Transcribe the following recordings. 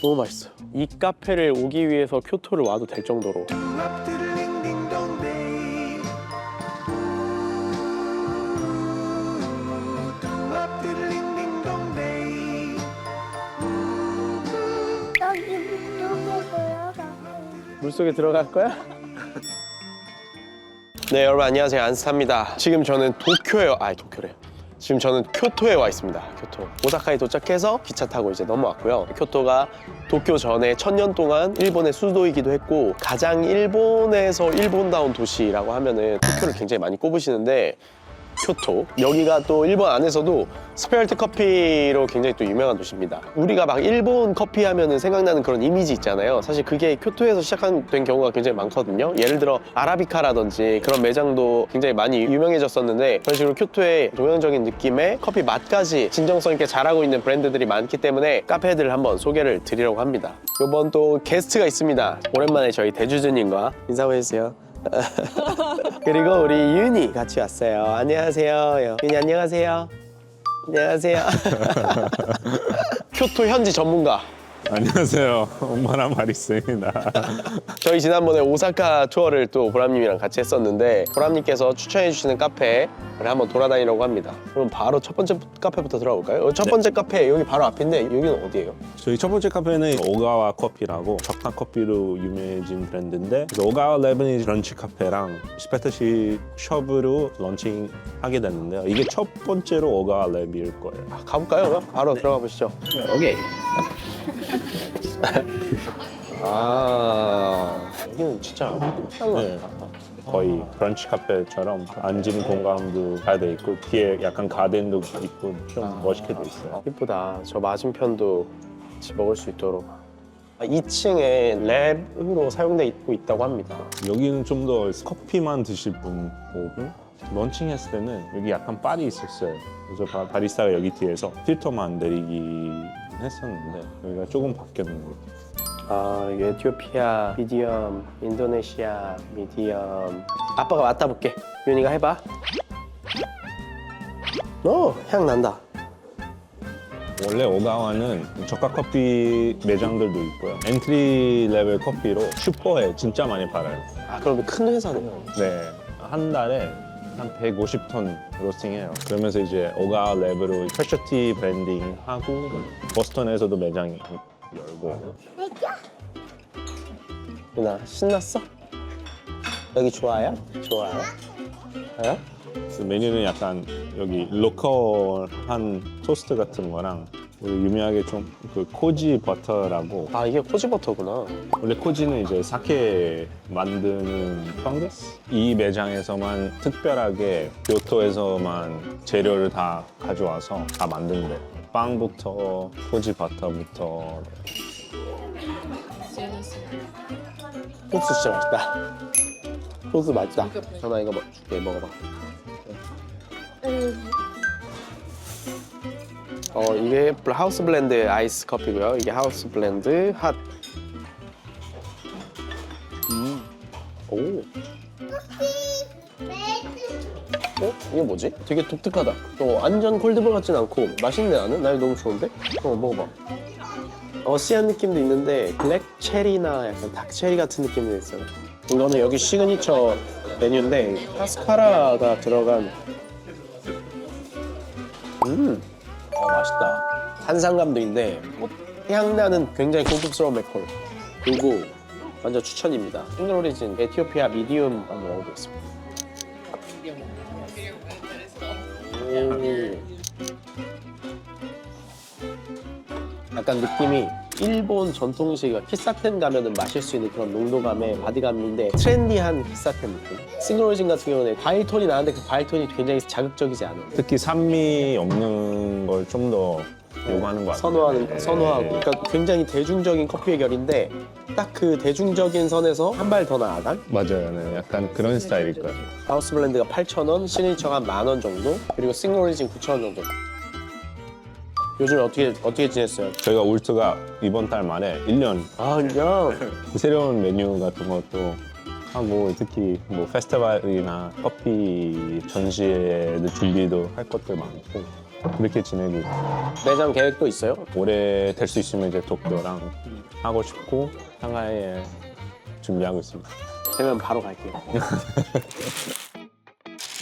너무 맛있어요. 이 카페를 오기 위해서 교토를 와도 될 정도로. 여기 물속에 들어갈 거야? 네 여러분 안녕하세요. 안스타입니다. 지금 저는 도쿄에 아 도쿄래요 지금 저는 교토에 와 있습니다. 교토. 오사카에 도착해서 기차 타고 이제 넘어왔고요. 교토가 도쿄 전에 천년 동안 일본의 수도이기도 했고 가장 일본에서 일본다운 도시라고 하면은 도쿄를 굉장히 많이 꼽으시는데 교토. 여기가 또 일본 안에서도 스페셜티 커피로 굉장히 또 유명한 도시입니다. 우리가 막 일본 커피 하면은 생각나는 그런 이미지 있잖아요. 사실 그게 교토에서 시작된 경우가 굉장히 많거든요. 예를 들어 아라비카라든지 그런 매장도 굉장히 많이 유명해졌었는데 그런 식으로 교토의 동양적인 느낌의 커피 맛까지 진정성 있게 잘하고 있는 브랜드들이 많기 때문에 카페들을 한번 소개를 드리려고 합니다. 이번 또 게스트가 있습니다. 오랜만에 저희 대주주님과 인사해 주세요 그리고 우리 윤이 같이 왔어요. 안녕하세요. 윤이 안녕하세요. 안녕하세요. 교토 현지 전문가. 안녕하세요. 엄마랑 마리스입니다. 저희 지난번에 오사카 투어를 또 보람님이랑 같이 했었는데 보람님께서 추천해 주시는 카페를 한번 돌아다니려고 합니다. 그럼 바로 첫 번째 카페부터 들어볼까요? 어, 첫 번째 카페 여기 바로 앞인데 여기는 어디예요? 저희 첫 번째 카페는 오가와 커피라고 적당 커피로 유명해진 브랜드인데 그래서 오가와 레버니즈 런치 카페랑 스페셜티 숍으로 런칭하게 됐는데요. 이게 첫 번째로 오가와 랩일 거예요. 아, 가볼까요? 그럼? 바로 들어가 보시죠. 오케이. 아 여기는 진짜 네. 거의 브런치 카페처럼 앉은 공간도 잘 돼 있고 뒤에 약간 가든도 있고 좀 멋있게 돼 있어요. 이쁘다. 저 맞은편도 같이 먹을 수 있도록. 2층에 랩으로 사용되고 있다고 합니다. 여기는 좀 더 커피만 드실 분 오고 런칭 했을 때는 여기 약간 바리 있었어요. 그래서 바, 바리스타가 여기 뒤에서 필터만 내리기 했었는데 여기가 조금 바뀌었는 것 같아요. 아, 에티오피아 미디엄, 인도네시아 미디엄. 아빠가 맡아볼게. 윤이가 해봐. 오, 향 난다. 원래 오가와는 저가 커피 매장들도 있고요. 엔트리 레벨 커피로 슈퍼에 진짜 많이 팔아요. 아, 그럼 큰 회사네요. 네, 한 달에 한 150톤 로스팅해요. 그러면서 이제 오가와 레벨로 스페셜티 브랜딩 하고 보스턴에서도 매장 열고 윤아, 신났어? 여기 좋아요? 좋아요? 어? 그래서 메뉴는 약간 여기 로컬한 토스트 같은 거랑 유명하게 좀 그 코지 버터라고 아, 이게 코지버터구나. 원래 코지는 이제 사케 만드는 펑더스 이 매장에서만 특별하게 교토에서만 재료를 다 가져와서 다 만든대 빵부터 코지 버터부터 소스 진짜 맛있다. 소스 맛있다. 전화 이거 먹, 줄게 먹어봐. 음, 어 이게 블- 하우스 블렌드 아이스 커피고요. 이게 하우스 블렌드 핫. 음. 오. 어? 이게 뭐지? 되게 독특하다. 어, 완전 콜드브루 같진 않고 맛있네 나는. 나 이거 너무 좋은데? 어 먹어봐. 어시한 느낌도 있는데 블랙 체리나 약간 닭 체리 같은 느낌도 있어요. 이거는 여기 시그니처 메뉴인데 카스카라가 들어간 음, 어 맛있다. 산산감도 있는데 꽃향 나는 굉장히 고급스러운 맥콜. 그리고 완전 추천입니다. 싱글 오리진 에티오피아 미디움 한번 먹어보겠습니다. 음. 약간 느낌이 일본 전통식 키사텐 가면은 마실 수 있는 그런 농도감의 바디감인데 트렌디한 키사텐 느낌. 싱글 오리진 같은 경우는 과일 톤이 나는데 그 과일 톤이 굉장히 자극적이지 않아요. 특히 산미 없는 걸 좀 더 요구하는 것 같아요. 선호하는 선호하고. 그러니까 굉장히 대중적인 커피의 결인데 딱 그 대중적인 선에서 한 발 더 나아간? 맞아요. 네, 약간 그런 스타일일 거예요. 하우스 블렌드가 8,000원, 시그니처가 한만원 정도, 그리고 싱글 오리진 9,000원 정도. 요즘 어떻게 어떻게 지냈어요? 저희가 울트가 이번 달 말에 1년 아 그냥 새로운 메뉴 같은 것도 하고 특히 뭐 페스티벌이나 커피 전시회 준비도 할 것들 많고 그렇게 지내고 있어요. 매장 계획도 있어요? 올해 될 수 있으면 이제 도쿄랑 하고 싶고 상하이에 준비하고 있습니다. 되면 바로 갈게요.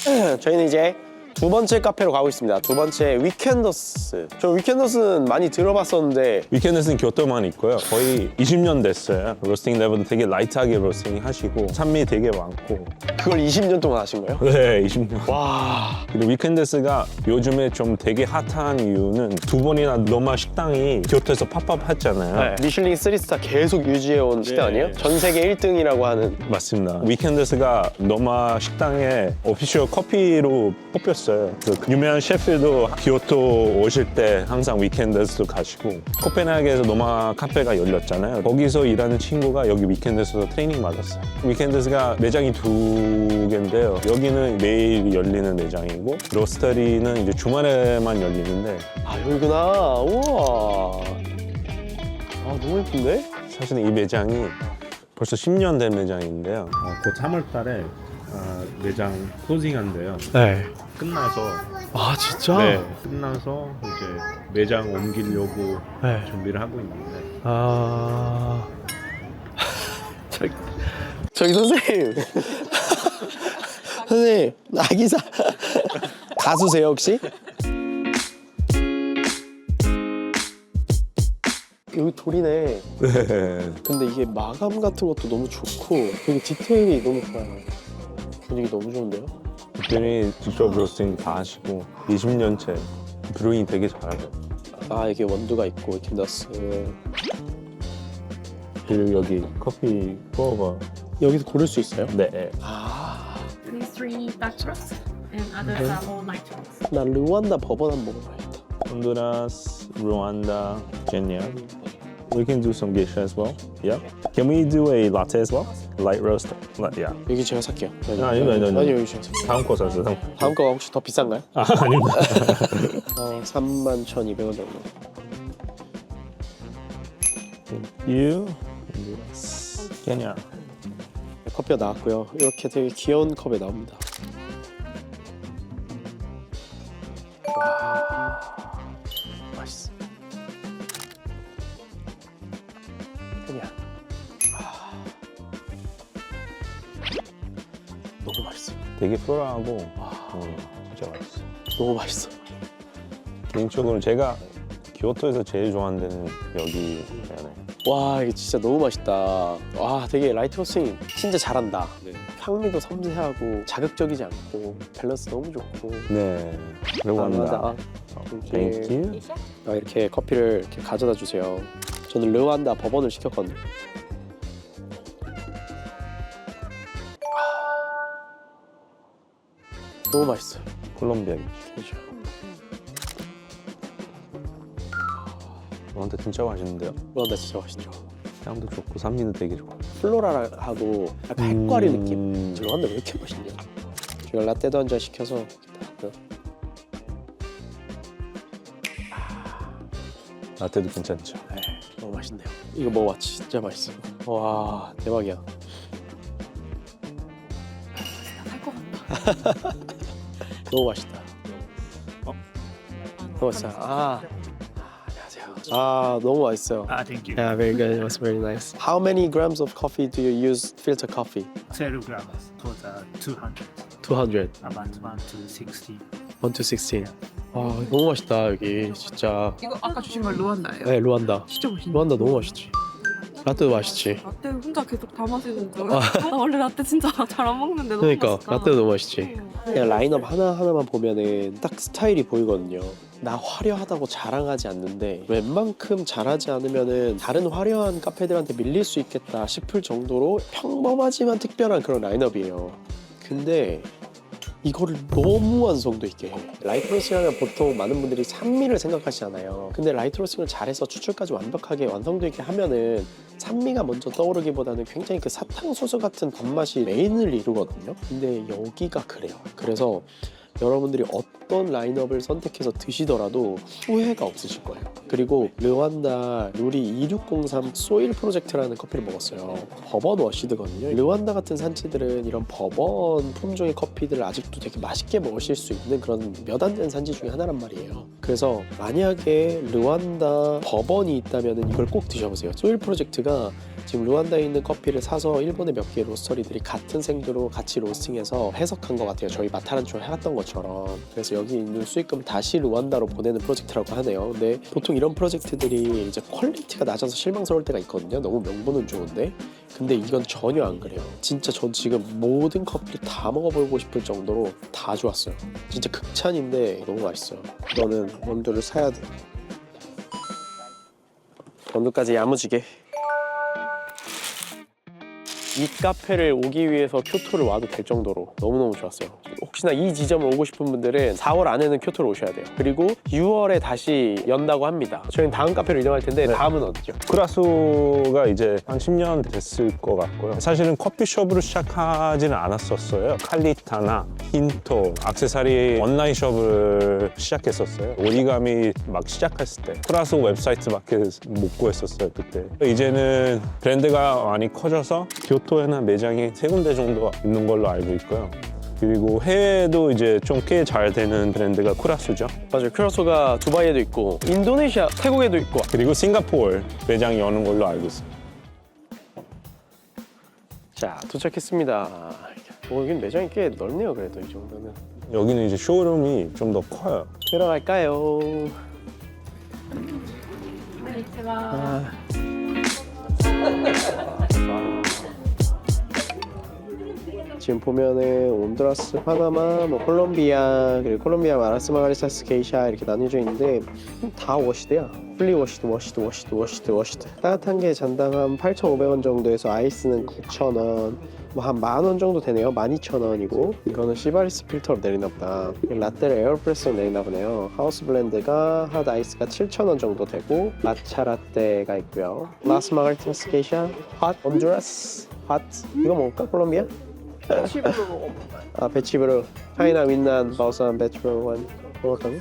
저희는 이제 두 번째 카페로 가고 있습니다. 두 번째 위켄더스. 저 위켄더스는 많이 들어봤었는데 위켄드스는 교토만 있고요. 거의 20년 됐어요. 로스팅 레벨도 되게 라이트하게 로스팅 하시고 산미 되게 많고 그걸 20년 동안 하신 거예요? 네 20년. 와. 그리고 위켄드스가 요즘에 좀 되게 핫한 이유는 두 번이나 로마 식당이 교토에서 팝업 했잖아요. 미슐링 3스타 계속 유지해온 식당 아니에요? 전 세계 1등이라고 하는 맞습니다. 위켄드스가 노마 식당에 오피셜 커피로 뽑혔어요. 그 유명한 셰프도 교토 오실 때 항상 위켄드스도 가시고 코펜하겐에서 노마 카페가 열렸잖아요. 거기서 일하는 친구가 여기 위켄드스에서 트레이닝 받았어요. 위켄드스가 매장이 두 개인데요. 여기는 매일 열리는 매장이고 로스터리는 이제 주말에만 열리는데 아 여기구나. 우와. 아 너무 예쁜데? 사실은 이 매장이 벌써 10년 된 매장인데요. 곧 3월 달에 매장 클로징한대요. 네. 끝나서 아 진짜? 네, 끝나서 이제 매장 옮기려고 네. 준비를 하고 있는데 아. 저기, 저기 선생님. 선생님, 아기사. 가수세요, 혹시? 여기 돌이네. 네. 근데 이게 마감 같은 것도 너무 좋고 되게 디테일이 너무 좋아요. 분위기 너무 좋은데요? 특별히 직접 로스팅 다 하시고 20년째 브루잉 되게 잘하죠. 아 이게 원두가 있고 킨더스 그리고 여기 커피 포어가 여기서 고를 수 있어요? 네. 아, These three dark roast and others are all light roast. 나 르완다 버번 한번 먹어봐야겠다. Honduras, Rwanda, Kenya. We can do some geisha as well. Yeah. Can we do a latte as well? Light roast. La- Yeah. 여기 제가 살게요. 아, 아니요, 아니요, 아니요. 아니, 여기 제가 살게요. 다음 거 사세요. 다음 거. 다음 거가 혹시 더 비싼가요? 아 아닙니다. 어, 31,200원 정도. you. Kenya. 커피가 나왔고요. 이렇게 되게 귀여운 컵에 나옵니다. 되게 플로라하고 음, 진짜 맛있어. 너무 맛있어. 개인적으로 제가 교토에서 제일 좋아하는 데는 여기 네. 와 이게 진짜 너무 맛있다. 와 되게 라이트 로스팅 진짜 잘한다. 향미도 섬세하고 자극적이지 않고 밸런스 너무 좋고. 네. 그리고 감사합니다. 합니다. 아, 이렇게 커피를 이렇게 가져다 주세요. 저는 르완다 버번을 시켰거든요. 너무 맛있어요. 콜롬비아 기치. 그렇죠. 저한테 진짜 맛있는데요. 르완다 진짜 맛있죠. 향도 좋고 산미도 되게 좋고. 플로랄하고 약간 핵과리 느낌. 음, 저 르완다 왜 이렇게 맛있냐? 제가 라떼도 한 잔 시켜서 딱 라떼도 괜찮죠. 네, 너무 맛있네요. 이거 먹어봐, 진짜 맛있어. 와 대박이야. 할것 같다. 너무 맛있다. 어? 너무 맛있어. 아. 아 너무 맛있어요. Ah, thank you. Yeah, very good. It was very nice. How many grams of coffee do you use filter coffee? Zero grams for the 200, 200. about 1 to 60. 1 to 16. 와 너무 맛있다 여기 진짜. 이거 아까 주신 거 루안다예요? 네 루안다. 진짜 맛있네. 루안다 너무 맛있지. 라떼도 맛있지. 라떼 혼자 계속 다 마시는 줄. 나 원래 라떼 진짜 잘 안 먹는데 너무 그러니까 맛있다. 라떼도 너무 맛있지. 응. 그냥 라인업 하나 하나만 보면은 딱 스타일이 보이거든요. 나 화려하다고 자랑하지 않는데 웬만큼 잘하지 않으면은 다른 화려한 카페들한테 밀릴 수 있겠다 싶을 정도로 평범하지만 특별한 그런 라인업이에요. 근데 이거를 너무 완성도 있게 해. 라이트 로스팅 하면 보통 많은 분들이 산미를 생각하시잖아요. 근데 라이트 로스팅을 잘해서 추출까지 완벽하게 완성도 있게 하면은 산미가 먼저 떠오르기보다는 굉장히 그 사탕수수 같은 단맛이 메인을 이루거든요. 근데 여기가 그래요. 그래서 여러분들이 어떤 라인업을 선택해서 드시더라도 후회가 없으실 거예요. 그리고 르완다 루리 2603 소일 프로젝트라는 커피를 먹었어요. 버번 워시드거든요. 르완다 같은 산지들은 이런 버번 품종의 커피들을 아직도 되게 맛있게 먹으실 수 있는 그런 몇 안 된 산지 중에 하나란 말이에요. 그래서 만약에 르완다 버번이 있다면 이걸 꼭 드셔보세요. 소일 프로젝트가 지금 루안다에 있는 커피를 사서 일본의 몇 개의 로스터리들이 같은 생두로 같이 로스팅해서 해석한 것 같아요. 저희 마타란초 해왔던 것처럼. 그래서 여기 있는 수익금 다시 루안다로 보내는 프로젝트라고 하네요. 근데 보통 이런 프로젝트들이 이제 퀄리티가 낮아서 실망스러울 때가 있거든요. 너무 명분은 좋은데. 근데 이건 전혀 안 그래요. 진짜 전 지금 모든 커피를 다 먹어보고 싶을 정도로 다 좋았어요. 진짜 극찬인데 너무 맛있어요. 너는 원두를 사야 돼. 원두까지 야무지게. 이 카페를 오기 위해서 교토를 와도 될 정도로 너무너무 좋았어요. 혹시나 이 지점을 오고 싶은 분들은 4월 안에는 교토를 오셔야 돼요. 그리고 6월에 다시 연다고 합니다. 저희는 다음 카페로 이동할 텐데 다음은 어디죠? 쿠라소가 이제 한 10년 됐을 것 같고요. 사실은 커피숍으로 시작하지는 않았었어요. 칼리타나 힌토, 악세사리 온라인 숍을 시작했었어요. 오리가미 막 시작했을 때 쿠라소 웹사이트밖에 못 구했었어요 그때. 이제는 브랜드가 많이 커져서 교토 에는 매장이 세 군데 정도 있는 걸로 알고 있고요. 그리고 해외에도 이제 좀 꽤 잘 되는 브랜드가 쿠라소죠. 맞아요. 큐라소가 두바이에도 있고 인도네시아, 태국에도 있고 그리고 싱가포르 매장 여는 걸로 알고 있어요. 자 도착했습니다. 오, 여긴 매장이 꽤 넓네요. 그래도 이 정도는 여기는 이제 쇼룸이 좀 더 커요. 들어갈까요? konnichiwa. 지금 보면은 온두라스, 파나마, 뭐 콜롬비아 그리고 콜롬비아 마라스 마가리사스 게이샤 이렇게 나뉘어져 있는데 다 워시드야. 풀리 워시드, 워시드, 워시드, 워시드, 워시드. 따뜻한 게 잔당 한 8,500원 정도에서 아이스는 9,000원. 뭐 한 만 원 정도 되네요. 12,000원이고 이거는 시바리스 필터로 내리나 보다. 라떼를 에어프레스로 내리나 보네요. 하우스 블렌드가 핫 아이스가 7,000원 정도 되고 마차 라떼가 있고요. 라스 마가리타스 게이샤, 핫 온두라스, 핫 이거 먹을까? 콜롬비아? 아 배치브로 차이나 윈난 바우산 배치브로 원 먹었다고?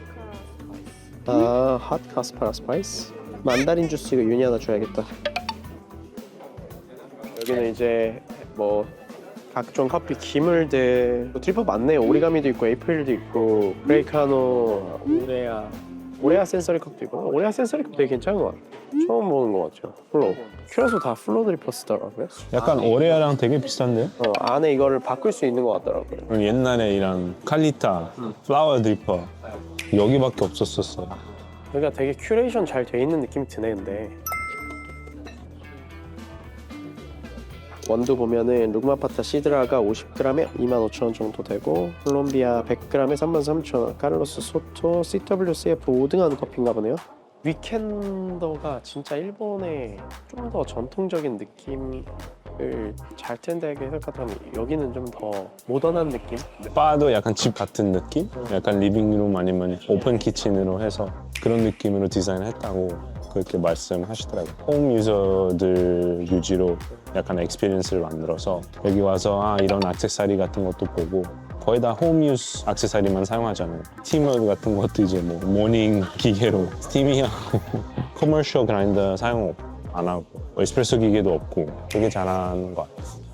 아핫 카스파라 스파이스 만다린 주스 이거 윤이 하나 줘야겠다. 여기는 이제 뭐 각종 커피 기물들. 뭐 드리퍼 많네요. 오리가미도 있고 에이프릴도 있고 브레이카노 오레아. 오레아 센서리 컵도 있고 오레아 센서리 컵 되게 괜찮은 것 같아요 처음 보는 것 같죠 플로 큐라소 다 플로 드리퍼 쓰더라고요. 약간 오레아랑 되게 비슷한데요? 어, 안에 이거를 바꿀 수 있는 것 같더라고요. 옛날에 이런 칼리타, 플라워 드리퍼 여기밖에 없었었어요. 그러니까 되게 큐레이션 잘 돼 있는 느낌이 드네 근데. 원두 보면은 룩마파타 시드라가 50g에 25,000원 정도 되고 콜롬비아 100g에 33,000원 카를로스 소토 CWCF 5등한 커피인가 보네요 위켄더가 진짜 일본의 좀 더 전통적인 느낌을 잘 트렌드하게 해석하다면 여기는 좀 더 모던한 느낌? 바도 약간 집 같은 느낌? 약간 리빙룸 아니면 오픈 키친으로 해서 그런 느낌으로 디자인했다고 그렇게 말씀하시더라고요. 홈 유저들 유지로 약간 엑스피리언스를 만들어서 여기 와서 아 이런 액세서리 같은 것도 보고 거의 다 홈 유스 액세서리만 사용하잖아요. 스티머 같은 것도 이제 뭐 모닝 기계로 스티밍하고 커머셜 그라인더 사용 안 하고 에스프레소 기계도 없고 되게 잘하는 것 같아요.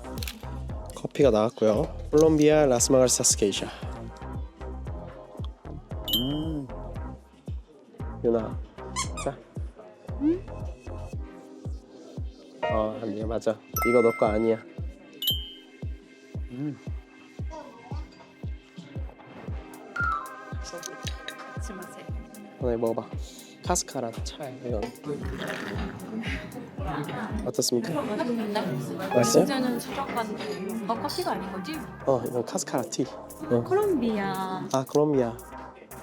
커피가 나왔고요. 콜롬비아 라스마갈사스 게이샤. 음. 유나, 자. 어, 아니야, 맞아. 이거 너 거 아니야. Sumimasen. 하나 먹어봐. 카스카라 차 이건. 어떻습니까? 맛있는데? 맛있어요? 이제는 수족관 어 커피가 아닌 거지? 어, 이건 카스카라 티. 어. 콜롬비아 아, 콜롬비아.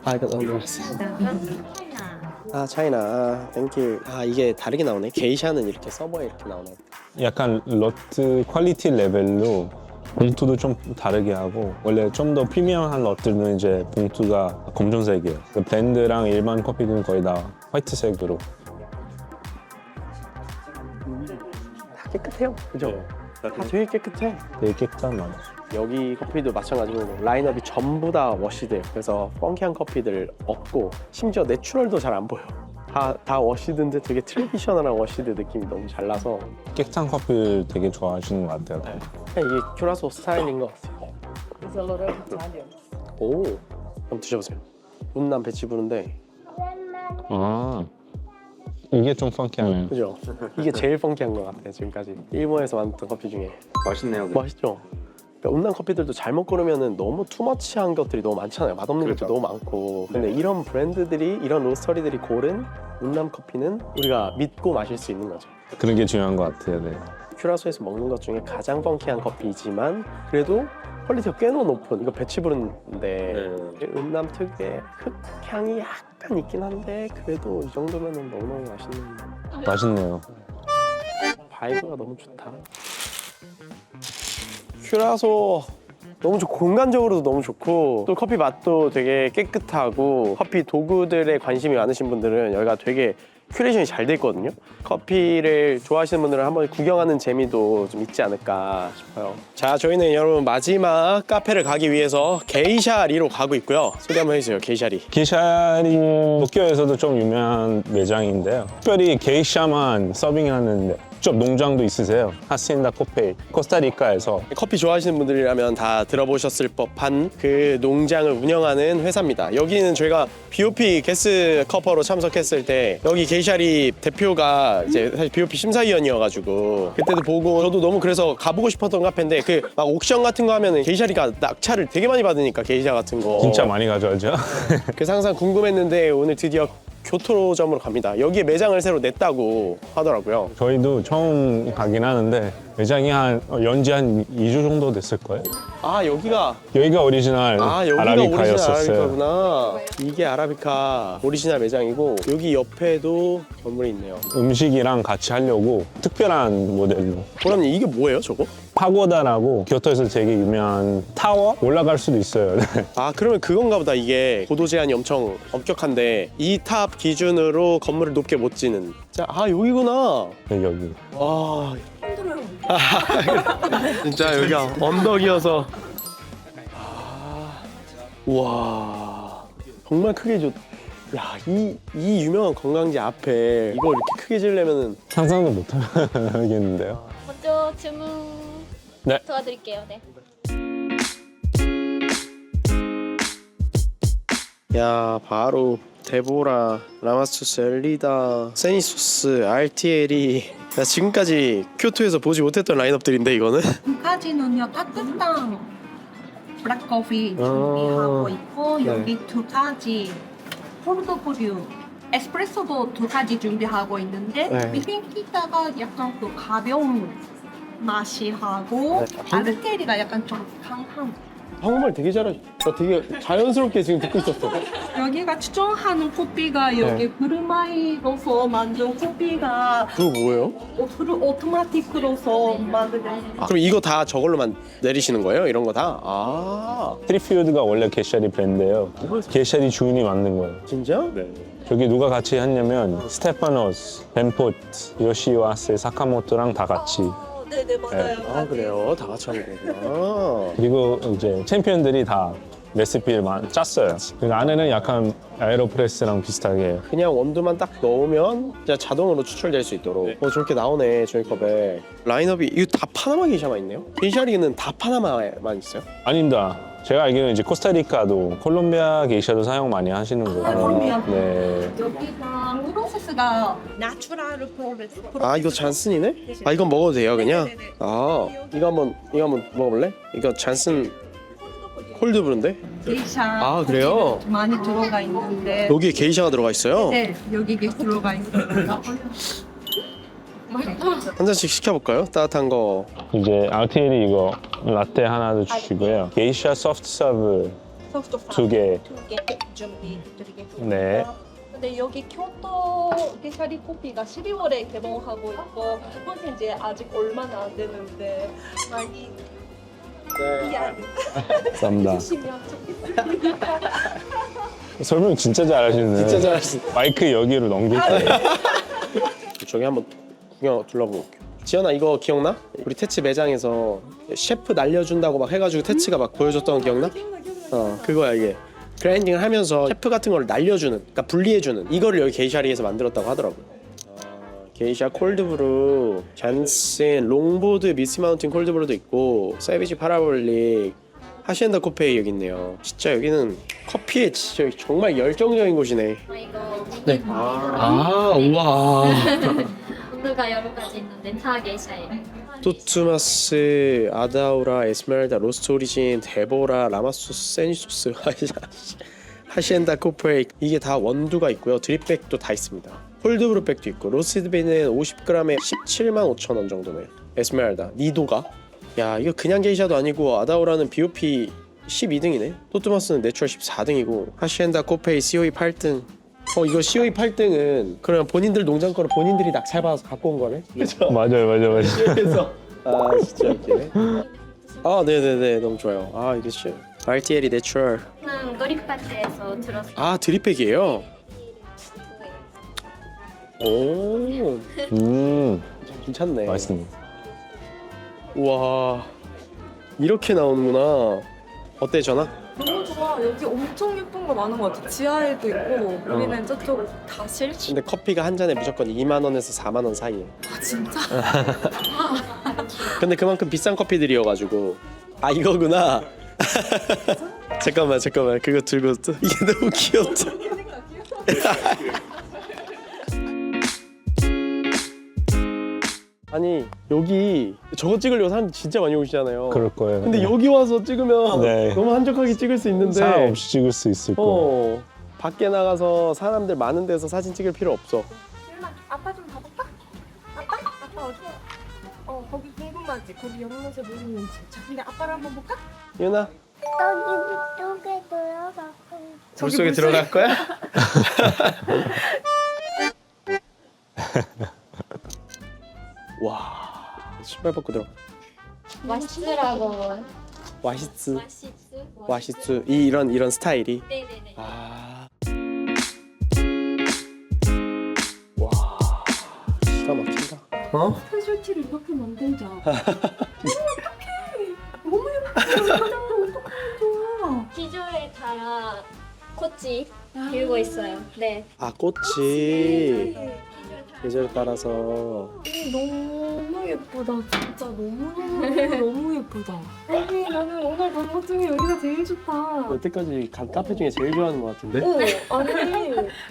아, 이거 너무 맛있어. China. 아, 차이나. 아, 땡큐. 아, 이게 다르게 나오네. 게이샤는 이렇게 서버에 이렇게 나오나 보다. 약간 러트 퀄리티 레벨로 봉투도 좀 다르게 하고 원래 좀 더 프리미엄한 러트는 이제 봉투가 검정색이에요. 그 블렌드랑 일반 커피는 거의 다 화이트색으로. 다 깨끗해요. 그죠? 다 되게 깨끗해. 되게 깨끗한 맛. 여기 커피도 마찬가지로 라인업이 전부 다 워시드예요. 그래서 펑키한 커피들 없고 심지어 내추럴도 잘 안 보여. 다, 다 워시드인데 되게 트레디셔널한 워시드 느낌이 너무 잘 나서 깨끗한 커피를 되게 좋아하시는 것 같아요. 그냥 이게 큐라소 스타일인 것 같아요. 오, 한번 드셔보세요. 운남 배치 부른데 아 이게 좀 펑키하네요. 그죠? 이게 제일 펑키한 것 같아요 지금까지 일본에서 만든 커피 중에 맛있네요. 맛있죠? 그러니까 음란 커피들도 잘못 고르면 너무 투머치한 것들이 너무 많잖아요 맛없는 그렇죠. 것도 너무 많고 근데 이런 브랜드들이 이런 로스터리들이 고른 음란 커피는 우리가 믿고 마실 수 있는 거죠 그런 게 중요한 것 같아요. 네. 큐라소에서 먹는 것 중에 가장 펑키한 커피이지만 그래도 퀄리티가 꽤나 높은 이거 배치 부른데 음남 특유의 흑향이 약간 있긴 한데 그래도 이 정도면 너무너무 맛있는 맛있네요. 바이브가 너무 좋다. 큐라소 너무 좋고 공간적으로도 너무 좋고 또 커피 맛도 되게 깨끗하고 커피 도구들에 관심이 많으신 분들은 여기가 되게 큐레이션이 잘 돼 있거든요. 커피를 좋아하시는 분들은 한번 구경하는 재미도 좀 있지 않을까 싶어요. 자, 저희는 여러분 마지막 카페를 가기 위해서 게이샤리로 가고 있고요. 소개 한번 해주세요, 게이샤리. 게이샤리 도쿄에서도 좀 유명한 매장인데요. 특별히 게이샤만 서빙하는 쪽 농장도 있으세요. 하시엔다 코페 코스타리카에서 커피 좋아하시는 분들이라면 다 들어보셨을 법한 그 농장을 운영하는 회사입니다. 여기는 저희가 BOP 게스 커퍼로 참석했을 때 여기 게이샤리 대표가 이제 사실 BOP 심사위원이어가지고 그때도 보고 저도 너무 그래서 가보고 싶었던 카페인데 그 막 옥션 같은 거 하면은 게이샤리가 낙찰을 되게 많이 받으니까 게이샤 같은 거 진짜 많이 가져가죠. 그래서 항상 궁금했는데 오늘 드디어 교토점으로 갑니다. 여기에 매장을 새로 냈다고 하더라고요. 저희도 처음 가긴 하는데 매장이 한 어, 연지 한 2주 정도 됐을 거예요. 아 여기가 여기가 오리지널 아 여기가 오리지널 아라비카였었어요. 아라비카구나 이게 아라비카 오리지널 매장이고 여기 옆에도 건물이 있네요 음식이랑 같이 하려고 특별한 모델로 보람님 이게 뭐예요 저거? 파고다라고 교토에서 되게 유명한 타워 올라갈 수도 있어요. 아 그러면 그건가 보다 이게 고도 제한이 엄청 엄격한데 이 탑 기준으로 건물을 높게 못 지는 자, 아 여기구나 네, 여기. 와 진짜 여기가 언덕이어서 아, 우와 정말 크게 줬. 야 이 이 유명한 관광지 앞에 이걸 이렇게 크게 지으려면은 상상도 못 하겠는데요. 먼저 주문 네. 도와드릴게요. 네. 야 바로 데보라 라마스투스 엘리다 세니소스 RTL이 나 지금까지 교토에서 보지 못했던 라인업들인데 이거는 까지는요 따뜻한 블랙커피 아, 준비하고 있고 네. 여기 두 가지 폴드브류 에스프레소도 두 가지 준비하고 있는데 네. 비행기다가 약간 그 가벼운 맛이 하고 네. 아르테리가 약간 좀 강한 한국말 되게 잘하셔 저 되게 자연스럽게 지금 듣고 있었어 여기가 추천하는 커피가 네. 여기 브루마이로서 만든 커피가 그거 뭐예요? 오토, 오토마틱으로서 만든 아, 그럼 이거 다 저걸로만 내리시는 거예요? 이런 거 다? 아 트리피우드가 원래 게샤리 브랜드예요. 게샤리 주인이 만든 거예요. 진짜? 저기 누가 같이 했냐면 스테파노스, 벤포트, 요시와세, 사카모토랑 다 같이 네네 맞아요 아 그래요? 다 같이 하는 거구나 그리고 이제 챔피언들이 다 레시피를 마- 짰어요. 그 안에는 약간 에어로프레스랑 비슷하게 그냥 원두만 딱 넣으면 진짜 자동으로 추출될 수 있도록 어 저렇게 나오네 종이컵에 라인업이 이거 다 파나마 게이샤만 있네요? 게이샤리는 다 파나마에만 있어요? 아닙니다. 제가 알기로는 이제 코스타리카도 콜롬비아 게이샤도 사용 많이 하시는 거예요. 콜롬비아. 네. 여기가 프로세스가 나추럴 프로세스 아 이거 잔슨이네? 아 이건 먹어도 돼요 그냥? 네네네. 아 이거 한번 이거 한번 먹어볼래? 이거 잔슨 콜드브루인데? 게이샤 아, 그래요? 많이 들어가 있는데 여기에 게이샤가 들어가 있어요? 네 여기 이게 들어가 있습니다 한 잔씩 시켜볼까요? 따뜻한 거 이제 RTL이 이거 라떼 하나도 주시고요. 게이샤 소프트 서브 두 개. 두개 준비 드리겠습니다 네. 근데 여기 교토 게샤리 커피가 12월에 개봉하고 있고 그건 이제 아직 얼마나 안 되는데 많이 이해 감사합니다. 주시면 좋겠습니다 설명 진짜 잘하시네요. 진짜 잘하시네 마이크 여기로 넘길게요. 저기 한번 구경 둘러보고 올게요 지연아 이거 기억나? 우리 테츠 매장에서 셰프 날려준다고 막 해가지고 테츠가 막 보여줬던 거 기억나? 어 그거야 이게 그라인딩을 하면서 셰프 같은 걸 날려주는 그러니까 분리해주는 이거를 여기 게이샤리에서 만들었다고 하더라고요 아, 게이샤 콜드브루 잔슨 롱보드 미스마운틴 콜드브루도 있고 세비지 파라볼릭 하시엔다 코페이 여기 있네요 진짜 여기는 커피에 진짜 정말 열정적인 곳이네 이거 네. 아 우와 온도가 여러 가지 있는데 다 게이샤예요. 토트마스, 아다우라, 에스메랄다, 로스트 오리진, 데보라, 라마소스, 세니소스, 하시엔다 코프레이 이게 다 원두가 있고요. 드립백도 다 있습니다. 홀드브루 백도 있고 로스트비는 50g에 17만 5천 원 정도네요. 에스메랄다, 니도가 야 이거 그냥 게이샤도 아니고 아다우라는 BOP 12등이네. 토트마스는 내추럴 14등이고 하시엔다 코페이 COE 8등. 어 이거 COE 8등은 그냥 본인들 농장 거를 본인들이 낙찰 받아서 갖고 온 거네. 그렇죠. 맞아요, 맞아요, 맞아요. 그래서 아 진짜 웃기네. 아 네네네 너무 좋아요. 아 이게 진짜 RTL이 내추럴. 저는 놀이파트에서 들었어요. 아 드립백이에요. 오 음, 괜찮네. 맛있습니다. 우와 이렇게 나오는구나. 어때 전화? 너무 좋아. 여기 엄청 예쁜 거 많은 것 같아. 지하에도 있고 우리는 저쪽 다실. 근데 커피가 한 잔에 무조건 2만 원에서 4만 원 사이에. 아 진짜? 근데 그만큼 비싼 커피들이어가지고 아 이거구나. 잠깐만 잠깐만 그거 들고 또 이게 너무 귀엽다. 아니 여기 저거 찍으려고 사람 진짜 많이 오시잖아요. 그럴 거예요. 근데 여기 와서 찍으면 네. 너무 한적하게 찍을 수 있는데 사람 없이 찍을 수 있을 거예요. 어 밖에 나가서 사람들 많은 데서 사진 찍을 필요 없어. 유나 아빠 좀 가볼까? 아빠? 아빠 어디야? 어 거기 궁금하지? 거기 연못에 뭐 있는지. 자 근데 아빠를 한번 볼까? 유나 여기 쪽에 들어가고 물속에 들어갈 거야? 와 신발 벗고 들어. 맛있더라고. 와시츠 맛있어. 와시츠 이 이런 이런 스타일이. 네네네. 아. 와 기가 막힌다. 어? 펜술티를 이렇게 만들자. 너무. 너무 예쁘게. 어떡하면 좋아. 기조에 따라 꽃이 피우고 있어요. 네. 아 꽃이 계절 따라서 너무 예쁘다. 진짜 너무 너무 너무 예쁘다. 아니 나는 오늘 방법 중에 여기가 제일 좋다. 여태까지 간 카페 중에 제일 좋아하는 것 같은데? 어, 아니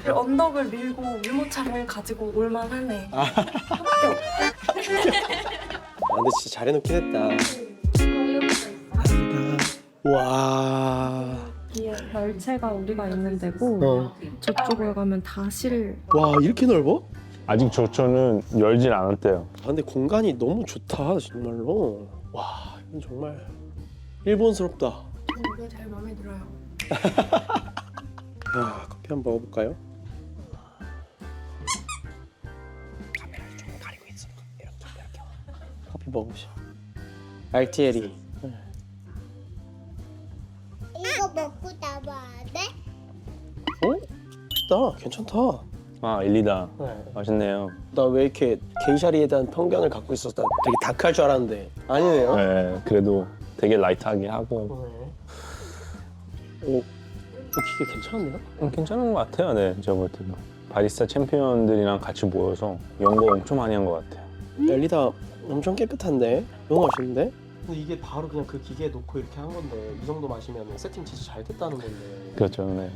언덕을 밀고 유모차를 가지고 올만하네. 아 근데 진짜 잘 해놓긴 했다. 와. 열체가 우리가 있는 데고 어. 저쪽을 가면 다실. 와 이렇게 넓어? 아직 저초는 열진 않았대요. 아, 근데 공간이 너무 좋다 정말로. 와 이건 정말 일본스럽다. 이게 제일 마음에 들어요. 아 커피 한번 먹어볼까요? 카메라를 좀 가리고 있어. 이렇게 이렇게. 커피 먹으시죠. RTL이. 이거 먹고 나와야 돼? 어? 맛있다. 괜찮다. 아, 일리다. 네. 맛있네요. 나 왜 이렇게 게이샤리에 대한 편견을 갖고 있었다. 되게 다크할 줄 알았는데 아니네요. 네, 그래도 되게 라이트하게 하고 오, 오 기계 괜찮은데요? 음, 괜찮은 것 같아요. 네, 제가 볼 때도. 바리스타 챔피언들이랑 같이 모여서 연구 엄청 많이 한 것 같아요. 엘리다 엄청 깨끗한데 너무 맛있는데? 근데 이게 바로 그냥 그 기계에 놓고 이렇게 한 건데 이 정도 마시면 세팅 진짜 잘 됐다는 건데 그렇죠. 네.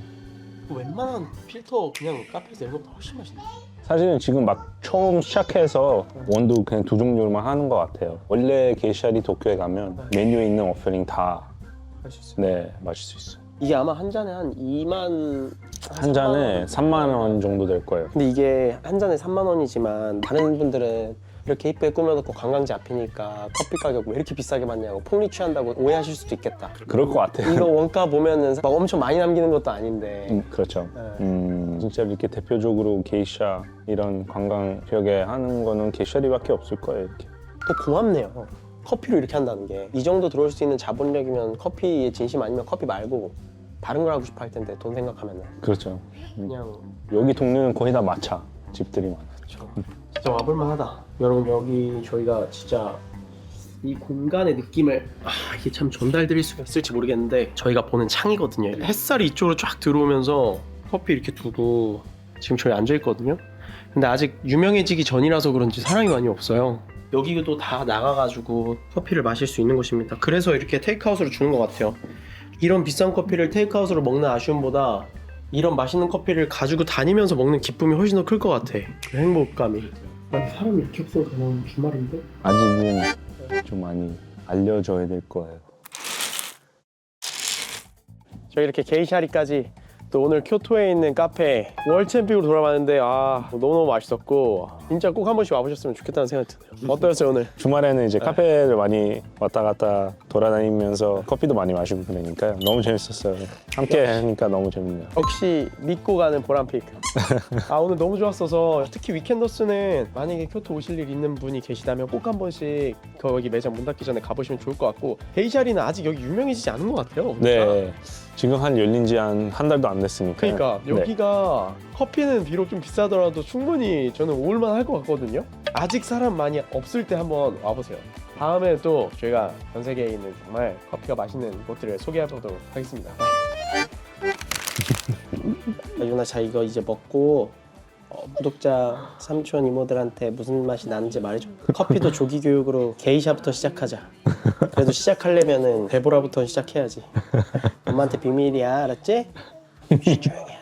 웬만한 필터 그냥 카페에서 것보다 훨씬 맛있네 사실은 지금 막 처음 시작해서 원두 그냥 두 종류만 하는 것 같아요. 원래 게이샤리 도쿄에 가면 메뉴에 있는 오퍼링 다할수 있어요 네, 마실 수 있어요. 이게 아마 한 잔에 한 2만 한 잔에 3만 원 정도 될 거예요. 근데 이게 한 잔에 3만 원이지만 다른 분들은 이렇게 이쁘게 꾸며놓고 관광지 앞이니까 커피 가격 왜 이렇게 비싸게 받냐고 폭리 취한다고 오해하실 수도 있겠다 그럴 것 같아요. 이거 원가 보면은 막 엄청 많이 남기는 것도 아닌데 음, 그렇죠. 네. 음, 진짜 이렇게 대표적으로 게이샤 이런 관광 지역에 하는 거는 게이샤리밖에 없을 거예요. 이렇게. 또 고맙네요. 커피로 이렇게 한다는 게 이 정도 들어올 수 있는 자본력이면 커피에 진심 아니면 커피 말고 다른 걸 하고 싶어 할 텐데 돈 생각하면은 그렇죠. 그냥 여기 동네는 거의 다 마차 집들이 많아요. 저 진짜 와볼만 하다. 여러분 여기 저희가 진짜 이 공간의 느낌을 아, 이게 참 전달드릴 수가 있을지 모르겠는데 저희가 보는 창이거든요. 햇살이 이쪽으로 쫙 들어오면서 커피 이렇게 두고 지금 저희 앉아 있거든요. 근데 아직 유명해지기 전이라서 그런지 사람이 많이 없어요. 여기도 다 나가가지고 커피를 마실 수 있는 곳입니다. 그래서 이렇게 테이크아웃으로 주는 것 같아요. 이런 비싼 커피를 테이크아웃으로 먹는 아쉬움보다 이런 맛있는 커피를 가지고 다니면서 먹는 기쁨이 훨씬 더 클 것 같아. 그 행복감이. 난 사람이 이렇게 없어도 되는 주말인데? 아직은 좀 많이 알려줘야 될 거예요. 저희 이렇게 게이샤리까지 또 오늘 교토에 있는 카페 월챔피으로 돌아봤는데 아 너무너무 맛있었고 진짜 꼭 한 번씩 와보셨으면 좋겠다는 생각이 드네요. 어떠셨어요 오늘? 주말에는 이제 카페를 많이 왔다 갔다 돌아다니면서 커피도 많이 마시고 그러니까요. 너무 재밌었어요. 함께 하니까 너무 재밌네요. 역시 믿고 가는 보람픽. 아 오늘 너무 좋았어서 특히 위켄더스는 만약에 교토 오실 일 있는 분이 계시다면 꼭 한 번씩 거기 매장 문 닫기 전에 가보시면 좋을 것 같고 게이샤리는 아직 여기 유명해지지 않은 것 같아요. 네. 지금 한 열린 지 한 한 달도 안 됐으니까. 그러니까 여기가 커피는 비록 좀 비싸더라도 충분히 저는 올만 할 것 같거든요. 아직 사람 많이 없을 때 한번 와보세요. 다음에 또 저희가 전 세계에 있는 정말 커피가 맛있는 곳들을 소개해 보도록 하겠습니다. 유나 자 이거 이제 먹고 어, 구독자 삼촌 이모들한테 무슨 맛이 나는지 말해줘. 커피도 조기 교육으로 게이샤부터 시작하자. 그래도 시작하려면은 데보라부터 시작해야지. 엄마한테 비밀이야, 알았지? 쉬, 조용히 해.